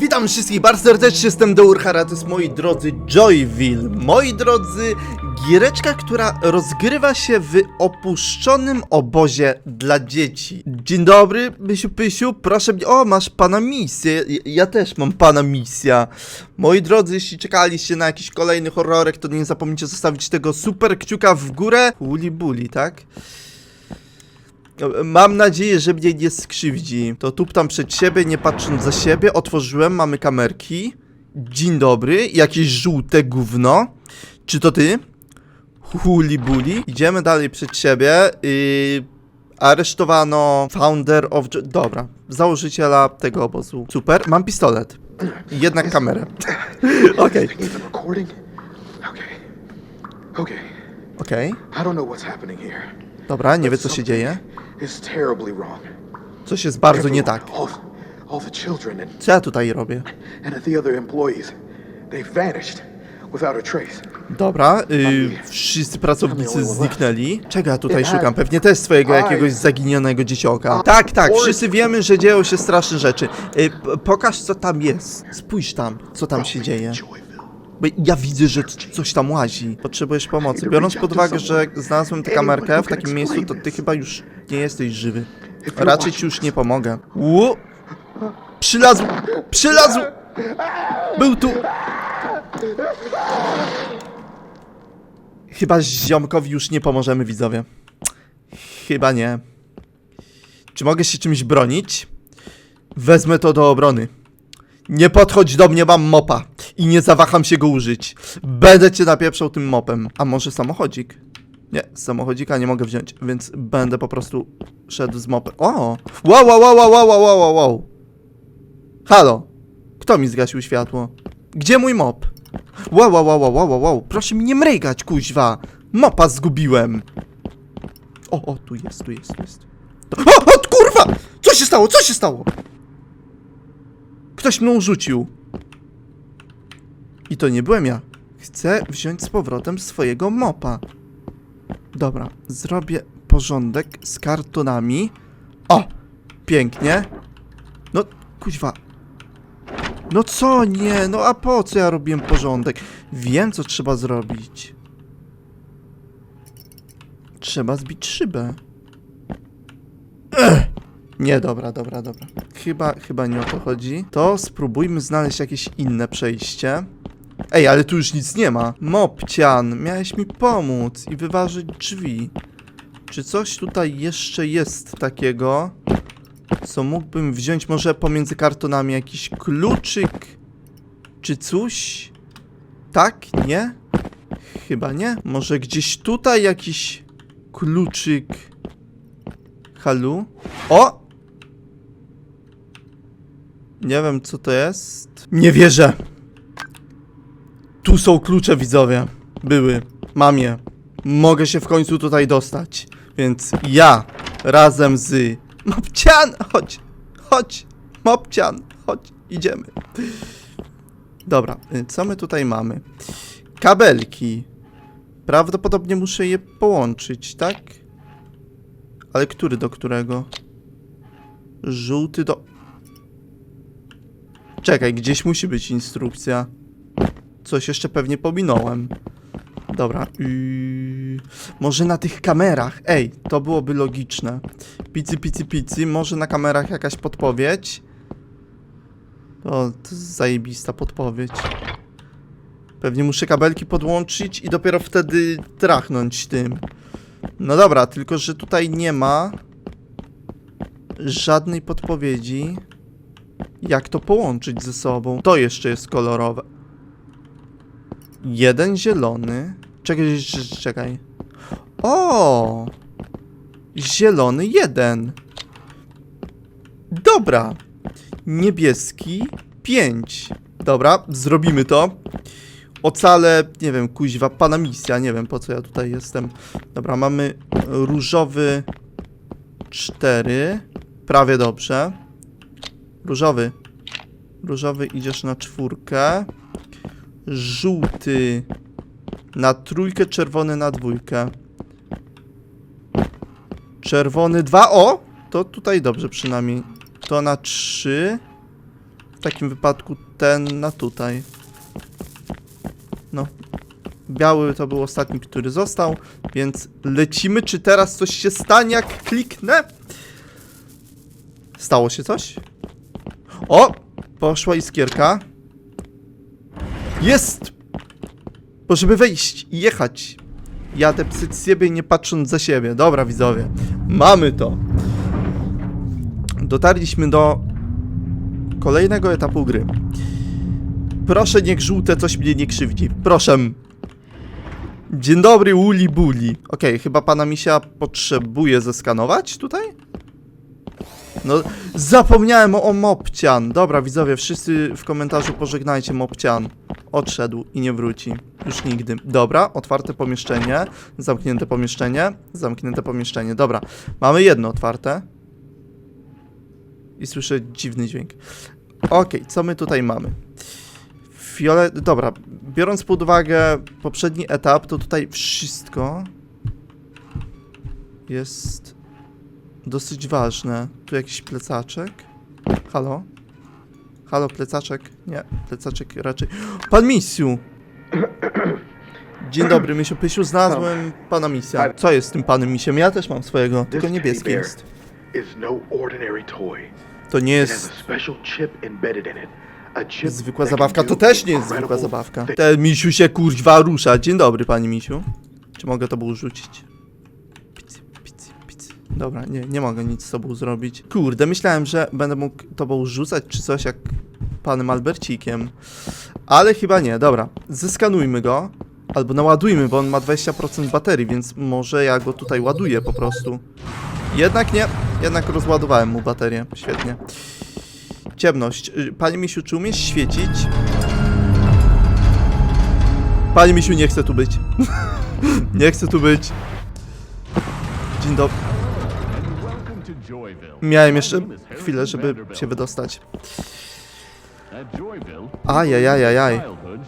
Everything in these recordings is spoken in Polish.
Witam wszystkich bardzo serdecznie, jestem Deurhara, to jest moi drodzy Joyville. Moi drodzy, giereczka, która rozgrywa się w opuszczonym obozie dla dzieci. Dzień dobry, Pysiu Pysiu, proszę mnie, o masz pana misję, ja, ja też mam pana misja. Moi drodzy, jeśli czekaliście na jakiś kolejny horrorek, to nie zapomnijcie zostawić tego super kciuka w górę. Uli buli, tak? Mam nadzieję, że mnie nie skrzywdzi. To tup tam przed siebie, nie patrząc za siebie. Otworzyłem, mamy kamerki. Dzień dobry, jakieś żółte gówno. Czy to ty? Huli buli. Idziemy dalej przed siebie. Yy, aresztowano founder of... Dobra, założyciela tego obozu. Super, mam pistolet. I jednak kamerę. Okej? Okay. Okay. okej. Here. Dobra, nie wie co się dzieje. Is terribly wrong. Coś jest bardzo nie tak. All, all the children and, Co ja tutaj robię? and the other employees, they've vanished without a trace. Dobra, y, wszyscy pracownicy zniknęli. Czego ja tutaj szukam? Pewnie też swojego jakiegoś zaginionego dziecioka. Tak, tak, wszyscy wiemy, że dzieją się straszne rzeczy. Y, p- pokaż, co tam jest. Spójrz tam, co tam się dzieje. Bo ja widzę, że coś tam łazi. Potrzebujesz pomocy. Biorąc pod uwagę, że znalazłem tę kamerkę w takim miejscu, to ty chyba już nie jesteś żywy. Raczej ci już nie pomogę. Ło! Przylazł! Przylazł! Był tu! Chyba ziomkowi już nie pomożemy, widzowie. Chyba nie. Czy mogę się czymś bronić? Wezmę to do obrony. Nie podchodź do mnie, mam mopa. I nie zawaham się go użyć. Będę cię napieprzał tym mopem. A może samochodzik? Nie, samochodzika nie mogę wziąć, więc będę po prostu szedł z mopem. O! Wow, wow, wow, wow, wow, wow, wow, wow. Halo? Kto mi zgasił światło? Gdzie mój mop? Wow, wow, wow, wow, wow, wow. Proszę mi nie mrygać, kuźwa. Mopa zgubiłem. O, o, tu jest, tu jest, tu jest. O, o, kurwa! Co się stało? Co się stało? Ktoś mną rzucił. I to nie byłem ja. Chcę wziąć z powrotem swojego mopa. Dobra, zrobię porządek z kartonami. O! Pięknie. No, kuźwa. No co nie? No a po co ja robiłem porządek? Wiem, co trzeba zrobić. Trzeba zbić szybę. Ech! Nie, dobra, dobra, dobra. Chyba, chyba nie o to chodzi. To spróbujmy znaleźć jakieś inne przejście. Ej, ale tu już nic nie ma. Mopcian, miałeś mi pomóc i wyważyć drzwi. Czy coś tutaj jeszcze jest takiego, co mógłbym wziąć może pomiędzy kartonami? Jakiś kluczyk? Czy coś? Tak? Nie? Chyba nie. Może gdzieś tutaj jakiś kluczyk? Halu? O! Nie wiem, co to jest. Nie wierzę. Tu są klucze, widzowie. Były. Mam je. Mogę się w końcu tutaj dostać. Więc ja razem z Mopcian, chodź, chodź, Mopcian, chodź, idziemy. Dobra, y, co my tutaj mamy? Kabelki. Prawdopodobnie muszę je połączyć, tak? Ale który do którego? Żółty do... Czekaj, gdzieś musi być instrukcja. Coś jeszcze pewnie pominąłem. Dobra. Yy... Może na tych kamerach. Ej, to byłoby logiczne. Picy, picy, picy. Może na kamerach jakaś podpowiedź? To, to jest zajebista podpowiedź. Pewnie muszę kabelki podłączyć i dopiero wtedy trachnąć tym. No dobra, tylko że tutaj nie ma żadnej podpowiedzi, jak to połączyć ze sobą. To jeszcze jest kolorowe. Jeden zielony. Czekaj, czekaj. O! Zielony jeden. Dobra. Niebieski pięć. Dobra, zrobimy to. Ocalę, nie wiem, kuźwa, pana misja, nie wiem po co ja tutaj jestem. Dobra, mamy różowy 4. Prawie dobrze. Różowy. Różowy idziesz na czwórkę. Żółty na trójkę, czerwony na dwójkę. Czerwony 2. O! To tutaj dobrze przynajmniej. To na 3. W takim wypadku ten na tutaj. No. Biały to był ostatni, który został, więc lecimy. Czy teraz coś się stanie, jak kliknę? Stało się coś? O! Poszła iskierka. Jest! Bo żeby wejść i jechać. Jadę przed siebie nie patrząc za siebie. Dobra, widzowie. Mamy to. Dotarliśmy do kolejnego etapu gry. Proszę, niech żółte coś mnie nie krzywdzi. Proszę. Dzień dobry, uli buli. Okej, chyba pana misia potrzebuje zeskanować tutaj? No, zapomniałem o, o Mopcian. Dobra, widzowie, wszyscy w komentarzu pożegnajcie Mopcian. Odszedł i nie wróci. Już nigdy. Dobra, otwarte pomieszczenie. Zamknięte pomieszczenie. Zamknięte pomieszczenie. Dobra, mamy jedno otwarte. I słyszę dziwny dźwięk. Okej, co my tutaj mamy? Fiolet... Dobra, biorąc pod uwagę poprzedni etap, to tutaj wszystko jest dosyć ważne. Tu jakiś plecaczek. Halo? Halo, plecaczek? Nie, plecaczek raczej... Pan Misiu! Dzień dobry, Misiu Pysiu, znalazłem pana Misia. Co jest z tym panem Misiem? Ja też mam swojego, tylko bear jest. no. To nie jest zwykła zabawka, to też nie jest zwykła zabawka. Ten Misiu się kurwa rusza. Dzień dobry, panie Misiu. Czy mogę to był rzucić? Dobra, nie, nie mogę nic z tobą zrobić. Kurde, myślałem, że będę mógł tobą rzucać czy coś jak panem Albercikiem. Ale chyba nie, dobra. Zeskanujmy go. Albo naładujmy, bo on ma 20% baterii, więc może ja go tutaj ładuję po prostu. Jednak nie, jednak rozładowałem mu baterię. Świetnie. Ciemność. Y, Panie Misiu, czy umiesz świecić? Panie Misiu, nie chcę tu być. nie chcę tu być. Dzień dobry. Miałem jeszcze chwilę, żeby się wydostać. Ajajajajaj.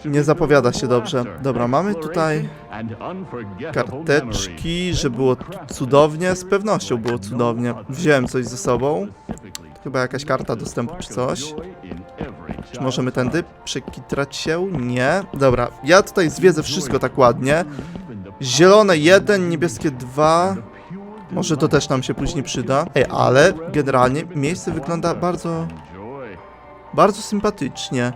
Nie zapowiada się dobrze. Dobra, mamy tutaj karteczki, że było cudownie. Z pewnością było cudownie. Wziąłem coś ze sobą. Chyba jakaś karta dostępu czy coś. Czy możemy tędy przekitrać się? Nie. Dobra, ja tutaj zwiedzę wszystko tak ładnie. Zielone 1, niebieskie 2. Może to też nam się później przyda. Ej, ale generalnie miejsce wygląda bardzo, bardzo sympatycznie.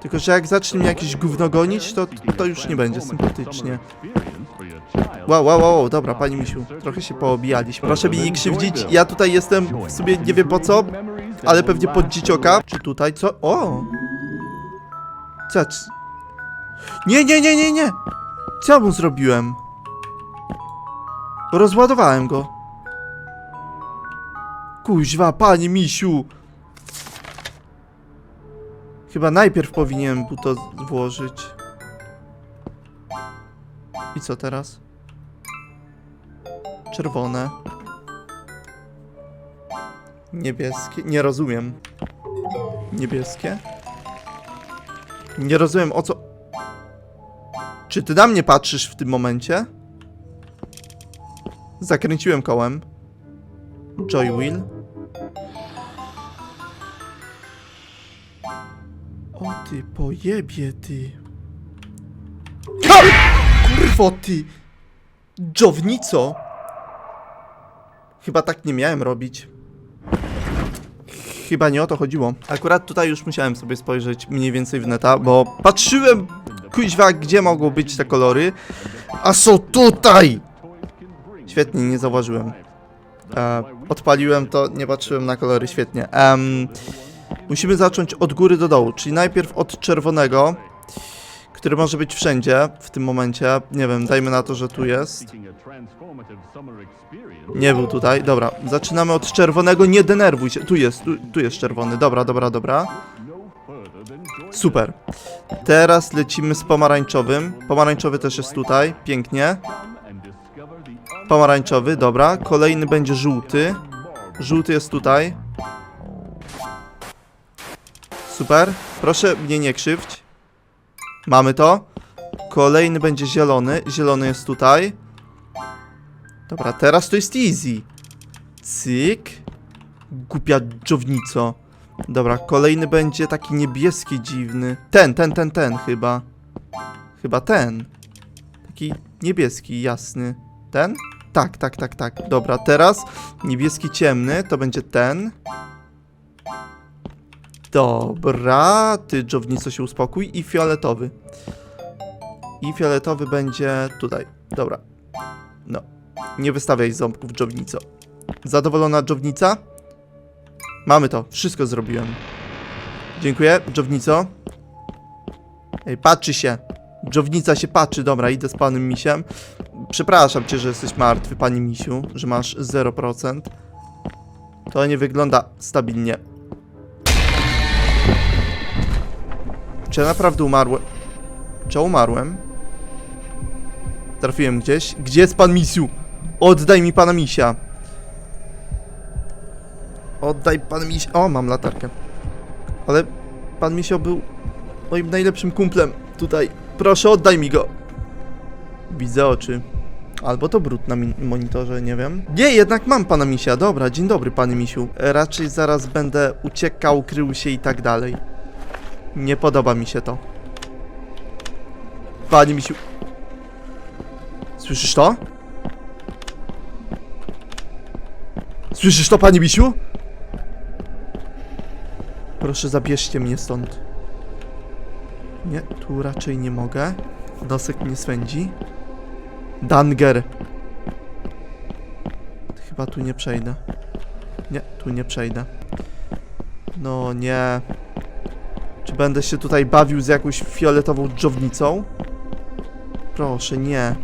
Tylko, że jak zacznie mnie jakieś gówno gonić, to, to już nie będzie sympatycznie. Wow, wow, wow, dobra, pani Misiu, trochę się poobijaliśmy. Proszę mi nie krzywdzić, ja tutaj jestem w sobie nie wiem po co, ale pewnie pod dziecioka. Czy tutaj co? O! Co? Nie, nie, nie, nie, nie! Co ja mu zrobiłem? Rozładowałem go. Kuźwa, pani misiu! Chyba najpierw powinienem był to włożyć. I co teraz? Czerwone. Niebieskie. Nie rozumiem. Niebieskie? Nie rozumiem o co. Czy ty na mnie patrzysz w tym momencie? Zakręciłem kołem. Joy Wheel. O ty pojebie ty. Kurwo ty! Dżownico! Chyba tak nie miałem robić. Chyba nie o to chodziło. Akurat tutaj już musiałem sobie spojrzeć mniej więcej w neta, bo patrzyłem, kuźwa, gdzie mogą być te kolory, a są tutaj! Świetnie, nie zauważyłem. E, odpaliłem to, nie patrzyłem na kolory, świetnie. Em, musimy zacząć od góry do dołu, czyli najpierw od czerwonego, który może być wszędzie w tym momencie. Nie wiem, dajmy na to, że tu jest. Nie był tutaj. Dobra, zaczynamy od czerwonego. Nie denerwuj się. Tu jest, tu, tu jest czerwony. Dobra, dobra, dobra. Super. Teraz lecimy z pomarańczowym. Pomarańczowy też jest tutaj. Pięknie. Pomarańczowy, dobra. Kolejny będzie żółty. Żółty jest tutaj. Super. Proszę mnie nie krzywdź. Mamy to. Kolejny będzie zielony. Zielony jest tutaj. Dobra, teraz to jest easy. Cyk. Głupia dżownico. Dobra, kolejny będzie taki niebieski dziwny. Ten, ten, ten, ten chyba. Chyba ten. Taki niebieski, jasny. Ten? Tak, tak, tak, tak. Dobra, teraz niebieski ciemny to będzie ten. Dobra, ty Dżownico się uspokój i fioletowy. I fioletowy będzie tutaj. Dobra. No. Nie wystawiaj ząbków Dżownico. Zadowolona Dżownica? Mamy to. Wszystko zrobiłem. Dziękuję, Dżownico. Ej, patrzy się. Dżownica się patrzy. Dobra, idę z panem misiem. Przepraszam cię, że jesteś martwy, pani misiu, że masz 0%. To nie wygląda stabilnie. Czy ja naprawdę umarłem? Czy umarłem? Trafiłem gdzieś. Gdzie jest pan misiu? Oddaj mi pana misia. Oddaj pan misia. O, mam latarkę. Ale pan misio był moim najlepszym kumplem tutaj. Proszę, oddaj mi go. Widzę oczy. Albo to brud na monitorze, nie wiem. Nie, jednak mam pana misia. Dobra, dzień dobry, panie misiu. E, Raczej zaraz będę uciekał, krył się i tak dalej. Nie podoba mi się to. Panie misiu. Słyszysz to? Słyszysz to, panie misiu? Proszę, zabierzcie mnie stąd. Nie, tu raczej nie mogę. Nosek mnie swędzi. Danger. Chyba tu nie przejdę. Nie, tu nie przejdę. No nie. Czy będę się tutaj bawił z jakąś fioletową dżownicą? Proszę, nie.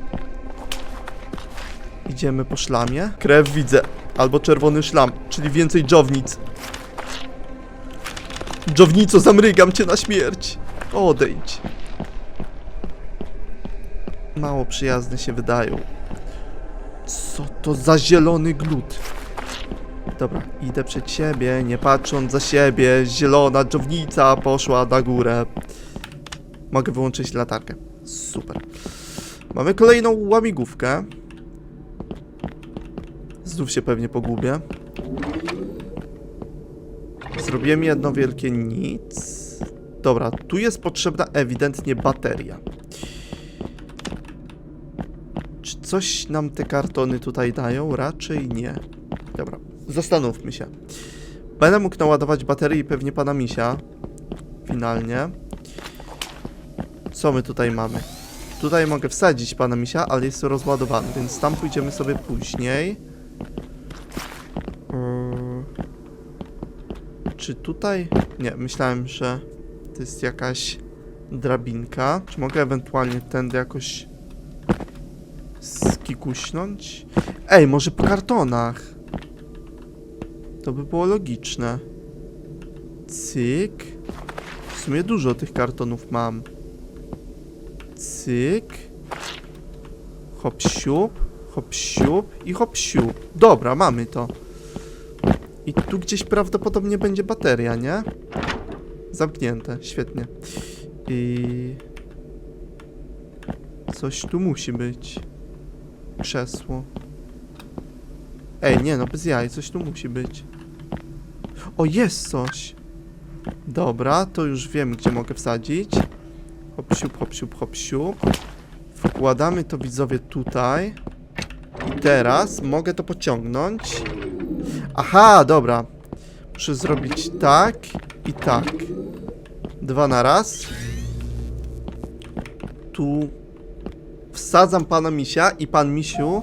Idziemy po szlamie. Krew widzę. Albo czerwony szlam, czyli więcej dżownic. Dżownico, zamrygam cię na śmierć. Odejdź. Mało przyjazne się wydają. Co to za zielony glut? Dobra, idę przed siebie, nie patrząc za siebie. Zielona dżownica poszła na górę. Mogę wyłączyć latarkę. Super. Mamy kolejną łamigłówkę. Znów się pewnie pogubię. Zrobiłem jedno wielkie nic. Dobra, tu jest potrzebna ewidentnie bateria. Coś nam te kartony tutaj dają? Raczej nie. Dobra, zastanówmy się. Będę mógł naładować baterię i pewnie pana misia. Finalnie. Co my tutaj mamy? Tutaj mogę wsadzić pana misia, ale jest rozładowany, więc tam pójdziemy sobie później. Yy, Czy tutaj... Nie, myślałem, że to jest jakaś drabinka. Czy mogę ewentualnie tędy jakoś skikuśnąć? Ej, może po kartonach? To by było logiczne. Cyk. W sumie dużo tych kartonów mam. Cyk. Hop siup, hop siup i hop siup. Dobra, mamy to. I tu gdzieś prawdopodobnie będzie bateria, nie? Zamknięte, świetnie. I... Coś tu musi być. Krzesło. Ej, nie no, bez jaj, coś tu musi być. O, jest coś! Dobra, to już wiem, gdzie mogę wsadzić. Hop, siup, hop, siup, hop, siup. Wkładamy to widzowie tutaj. I teraz mogę to pociągnąć. Aha, dobra. Muszę zrobić tak i tak. Dwa na raz. Tu wsadzam pana misia i pan misiu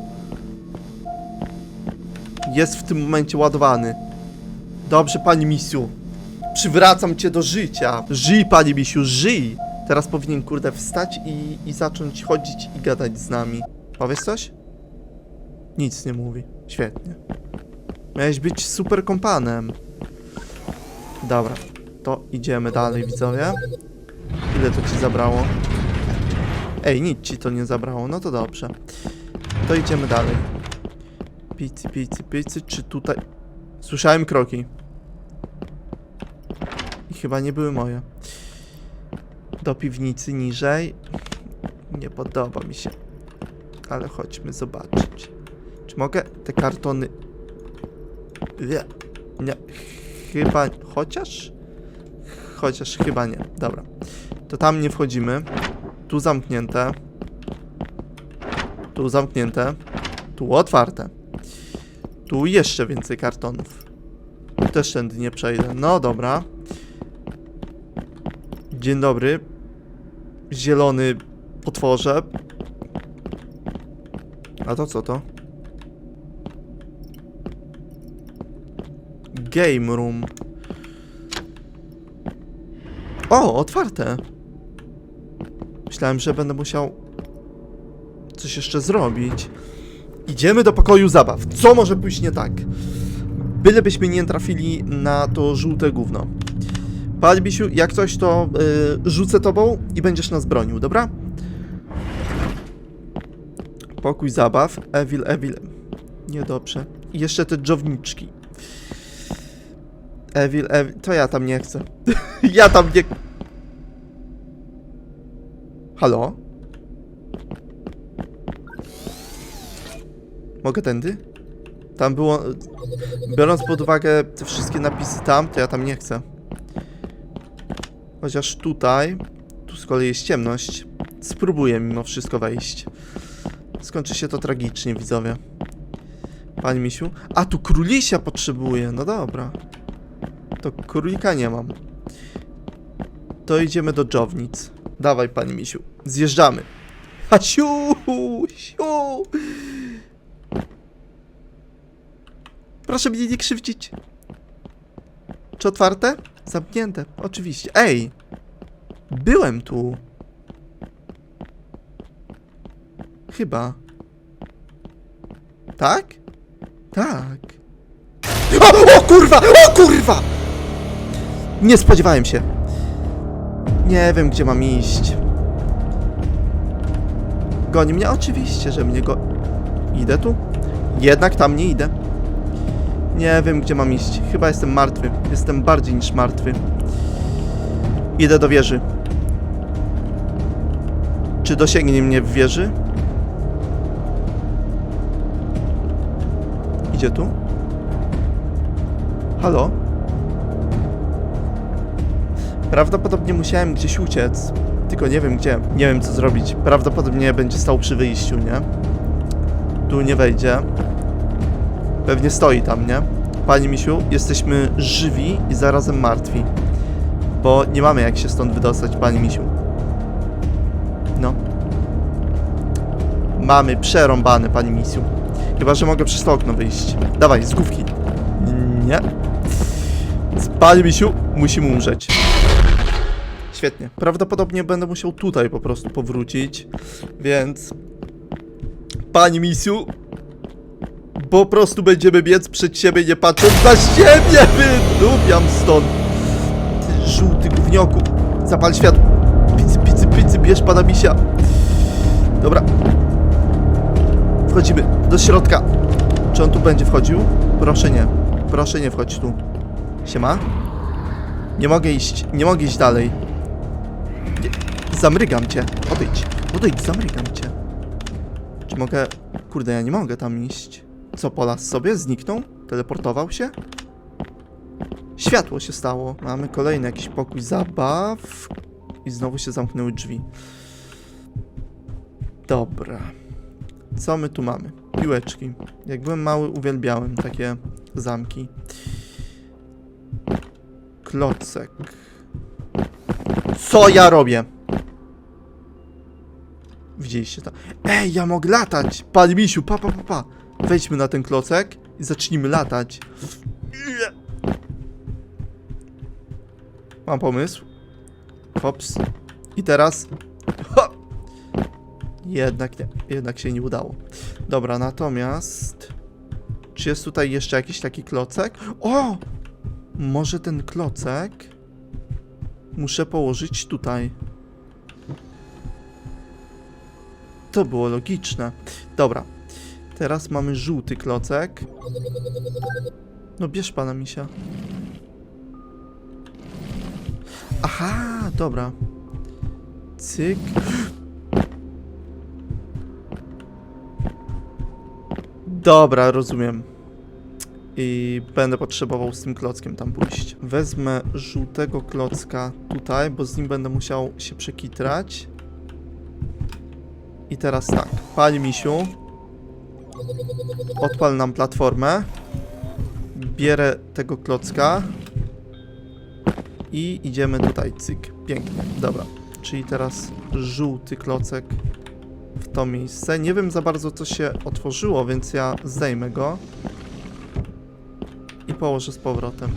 jest w tym momencie ładowany. Dobrze, pani misiu. Przywracam cię do życia. Żyj, panie misiu, żyj. Teraz powinien, kurde, wstać i, i zacząć chodzić i gadać z nami. Powiesz coś? Nic nie mówi. Świetnie. Miałeś być super kompanem. Dobra, to idziemy dalej, widzowie. Ile to ci zabrało? Ej, nic ci to nie zabrało, no to dobrze. To idziemy dalej. Picy, picy, picy, czy tutaj... Słyszałem kroki. I chyba nie były moje. Do piwnicy niżej. Nie podoba mi się. Ale chodźmy zobaczyć. Czy mogę te kartony... Nie. Nie. Chyba... Chociaż? Chociaż chyba nie. Dobra. To tam nie wchodzimy. Tu zamknięte. Tu zamknięte. Tu otwarte. Tu jeszcze więcej kartonów. Też tędy nie przejdę. No dobra. Dzień dobry. Zielony potworze. A to co to? Game room. O, otwarte. Myślałem, że będę musiał coś jeszcze zrobić. Idziemy do pokoju zabaw. Co może pójść nie tak? Bylebyśmy nie trafili na to żółte gówno. Panie Bisiu, jak coś to y, rzucę tobą i będziesz nas bronił, dobra? Pokój zabaw. Evil, Evil. Niedobrze. I jeszcze te dżowniczki. Evil, Evil. To ja tam nie chcę. ja tam nie... Halo? Mogę tędy? Tam było... Biorąc pod uwagę te wszystkie napisy tam, to ja tam nie chcę. Chociaż tutaj... Tu z kolei jest ciemność. Spróbuję mimo wszystko wejść. Skończy się to tragicznie, widzowie. Pani Misiu? A, tu królisia potrzebuję. No dobra. To królika nie mam. To idziemy do dżownic. Dawaj, pani Misiu. Zjeżdżamy. A siu, siu. Proszę mnie nie krzywdzić. Czy otwarte? Zamknięte, oczywiście. Ej! Byłem tu. Chyba. Tak? Tak. O, o kurwa! O kurwa! Nie spodziewałem się. Nie wiem, gdzie mam iść. Goni mnie? Oczywiście, że mnie go... Idę tu? Jednak tam nie idę. Nie wiem, gdzie mam iść. Chyba jestem martwy. Jestem bardziej niż martwy. Idę do wieży. Czy dosięgnie mnie w wieży? Idzie tu? Halo? Prawdopodobnie musiałem gdzieś uciec, tylko nie wiem gdzie. Nie wiem co zrobić. Prawdopodobnie będzie stał przy wyjściu, nie? Tu nie wejdzie. Pewnie stoi tam, nie? Pani Misiu, jesteśmy żywi i zarazem martwi. Bo nie mamy jak się stąd wydostać, Pani Misiu. No. Mamy przerąbane, Pani Misiu. Chyba, że mogę przez to okno wyjść. Dawaj, z główki. Nie. Pani Misiu, musimy umrzeć. Świetnie. Prawdopodobnie będę musiał tutaj po prostu powrócić, więc... Pani Misiu, po prostu będziemy biec przed siebie, nie patrząc na siebie! Wydupiam stąd! Ty żółty gównioku! Zapal światło! Picy, picy, picy, bierz pana misia! Dobra. Wchodzimy do środka. Czy on tu będzie wchodził? Proszę nie. Proszę nie wchodź tu. Siema? Nie mogę iść, nie mogę iść dalej. Zamrygam cię. Odejdź, odejdź, zamrygam cię. Czy mogę... Kurde, ja nie mogę tam iść. Co, Polas sobie zniknął? Teleportował się? Światło się stało. Mamy kolejny jakiś pokój zabaw. I znowu się zamknęły drzwi. Dobra. Co my tu mamy? Piłeczki. Jak byłem mały, uwielbiałem takie zamki. Klocek. Co ja robię? Widzieliście to? Ej, ja mogę latać! Pan Misiu, pa, pa, pa, pa. Wejdźmy na ten klocek i zacznijmy latać. Mam pomysł. Hops. I teraz... Ho! Jednak nie. Jednak się nie udało. Dobra, natomiast... Czy jest tutaj jeszcze jakiś taki klocek? O! Może ten klocek... Muszę położyć tutaj. To było logiczne. Dobra. Teraz mamy żółty klocek. No bierz pana misia. Aha, dobra. Cyk. Dobra, rozumiem. I będę potrzebował z tym klockiem tam pójść. Wezmę żółtego klocka tutaj, bo z nim będę musiał się przekitrać. I teraz tak, pali misiu. Odpal nam platformę. Bierę tego klocka. I idziemy tutaj, cyk. Pięknie, dobra. Czyli teraz żółty klocek w to miejsce. Nie wiem za bardzo co się otworzyło, więc ja zdejmę go. I położę z powrotem.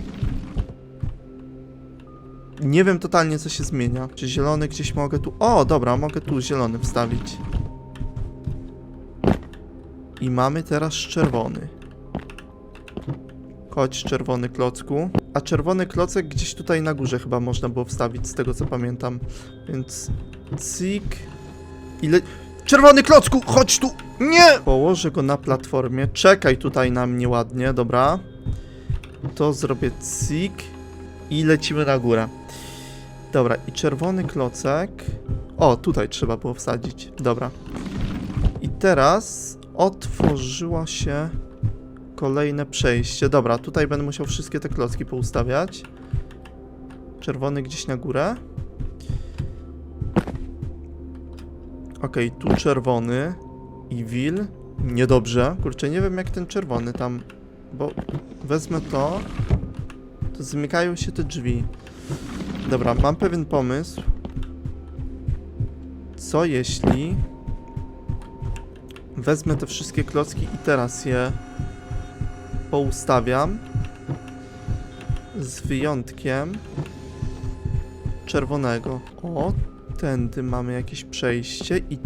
Nie wiem totalnie co się zmienia. Czy zielony gdzieś mogę tu... O, dobra, mogę tu zielony wstawić. I mamy teraz czerwony. Chodź, czerwony klocku. A czerwony klocek gdzieś tutaj na górze chyba można było wstawić, z tego co pamiętam. Więc cyk. Ile... Czerwony klocku, chodź tu! Nie! Położę go na platformie. Czekaj tutaj na mnie ładnie, dobra. To zrobię cyk. I lecimy na górę. Dobra, i czerwony klocek. O, tutaj trzeba było wsadzić. Dobra. I teraz otworzyło się kolejne przejście. Dobra, tutaj będę musiał wszystkie te klocki poustawiać. Czerwony gdzieś na górę. Okej, tu czerwony. Will. Niedobrze. Kurczę, nie wiem jak ten czerwony tam... Bo wezmę to... To zamykają się te drzwi. Dobra, mam pewien pomysł. Co jeśli... Wezmę te wszystkie klocki i teraz je poustawiam. Z wyjątkiem czerwonego. O, tędy mamy jakieś przejście i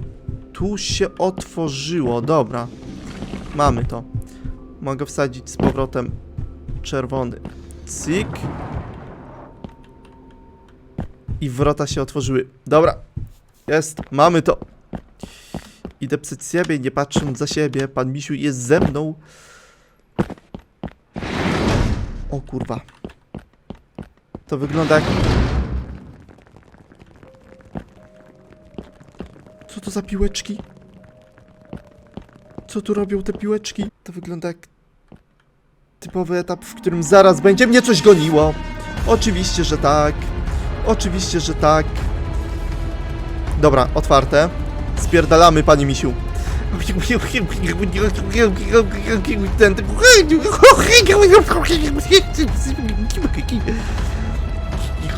tu się otworzyło. Dobra, mamy to. Mogę wsadzić z powrotem czerwony. Cyk. I wrota się otworzyły. Dobra, jest, mamy to. Idę przed siebie, nie patrząc za siebie. Pan Misiu jest ze mną. O kurwa. To wygląda jak... Co to za piłeczki? Co tu robią te piłeczki? To wygląda jak... Typowy etap, w którym zaraz będzie mnie coś goniło. Oczywiście, że tak. Oczywiście, że tak. Dobra, otwarte. Spierdalamy, panie misiu.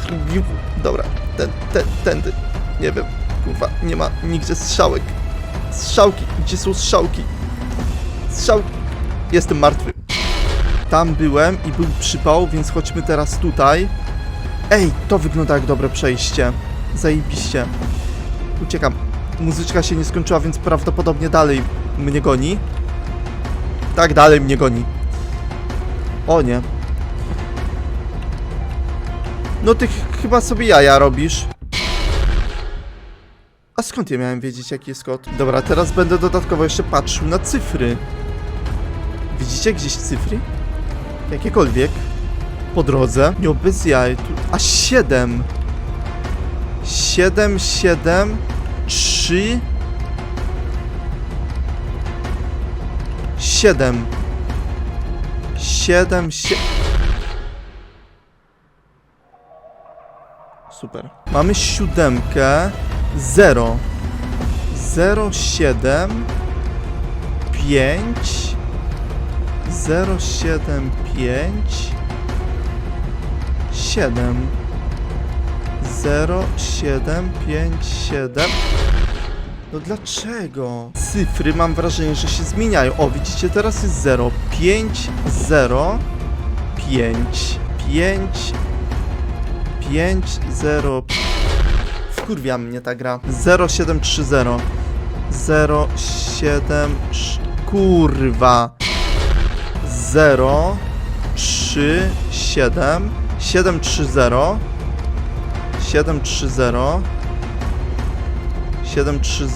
Ten, Dobra, ten, ten, tędy. Nie wiem, kurwa, nie ma nigdzie strzałek. Strzałki, gdzie są strzałki? Strzałki. Jestem martwy. Tam byłem i był przypał, więc chodźmy teraz tutaj. Ej, to wygląda jak dobre przejście. Zajebiście. Uciekam. Muzyczka się nie skończyła, więc prawdopodobnie dalej mnie goni. Tak, dalej mnie goni. O nie. No ty ch- chyba sobie jaja robisz. A skąd ja miałem wiedzieć, jaki jest kod? Dobra, teraz będę dodatkowo jeszcze patrzył na cyfry. Widzicie gdzieś cyfry? Jakiekolwiek. Po drodze. Nie bez jaj. Tu... A 7. 7, 7, 3, 7. 7, 7. Super. Mamy siódemkę. 0. 0, 7, 5, 0, 7, 5, 7. 0, 7, 5, 7. No dlaczego? Cyfry mam wrażenie, że się zmieniają. O, widzicie, teraz jest 0, 5, 0, 5, 5, 5, 0. Wkurwia mnie ta gra. 0, 7, 3, 0. 0, 7, 3. Kurwa. 0, 3, 7, 7, 3, 0. 730 730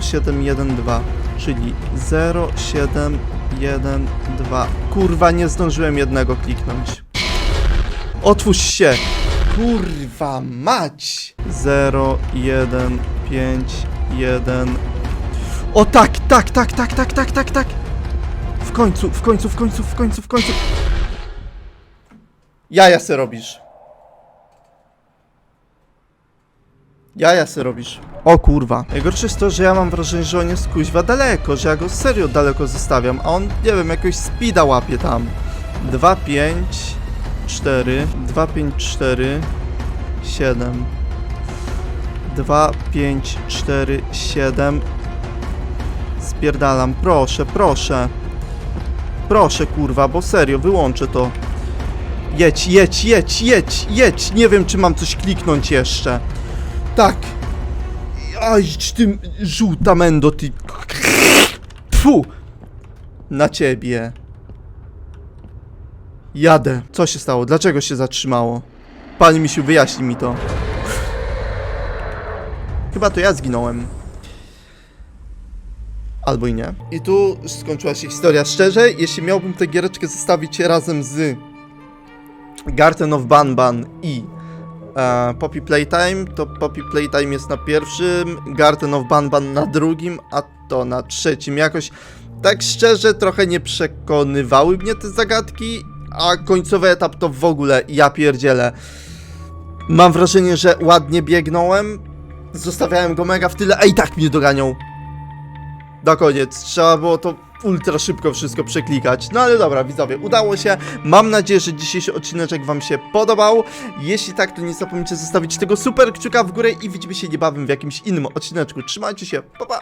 0712 czyli 0712 Kurwa nie zdążyłem jednego kliknąć. Otwórz się! Kurwa mać! 0151 O tak, tak, tak, tak, tak, tak, tak, tak! W końcu, w końcu, w końcu, w końcu, w końcu. Jaja se robisz. Jaja se robisz. O kurwa. Najgorsze jest to, że ja mam wrażenie, że on jest kuźwa daleko, że ja go serio daleko zostawiam, a on, nie wiem, jakoś speeda łapie tam. 2, 5, 4, 2, 5, 4, 7. 2, 5, 4, 7. Spierdalam, proszę, proszę. Proszę, kurwa, bo serio, wyłączę to. Jedź, jedź, jedź, jedź, jedź. Nie wiem, czy mam coś kliknąć jeszcze. Tak. Aj, ty żółta mendo, ty... Tfu! Na ciebie. Jadę. Co się stało? Dlaczego się zatrzymało? Pani misiu, wyjaśnij mi to. Chyba to ja zginąłem. Albo i nie. I tu skończyła się historia. Szczerze, jeśli miałbym tę giereczkę zostawić razem z Garden of Banban i e, Poppy Playtime, to Poppy Playtime jest na pierwszym, Garden of Banban na drugim, a to na trzecim. Jakoś tak szczerze trochę nie przekonywały mnie te zagadki, a końcowy etap to w ogóle ja pierdzielę. Mam wrażenie, że ładnie biegnąłem, zostawiałem go mega w tyle, a i tak mnie doganiał. Na koniec, trzeba było to ultra szybko wszystko przeklikać. No ale dobra, widzowie, udało się. Mam nadzieję, że dzisiejszy odcineczek Wam się podobał. Jeśli tak, to nie zapomnijcie zostawić tego super kciuka w górę i widzimy się niebawem w jakimś innym odcineczku. Trzymajcie się, pa pa!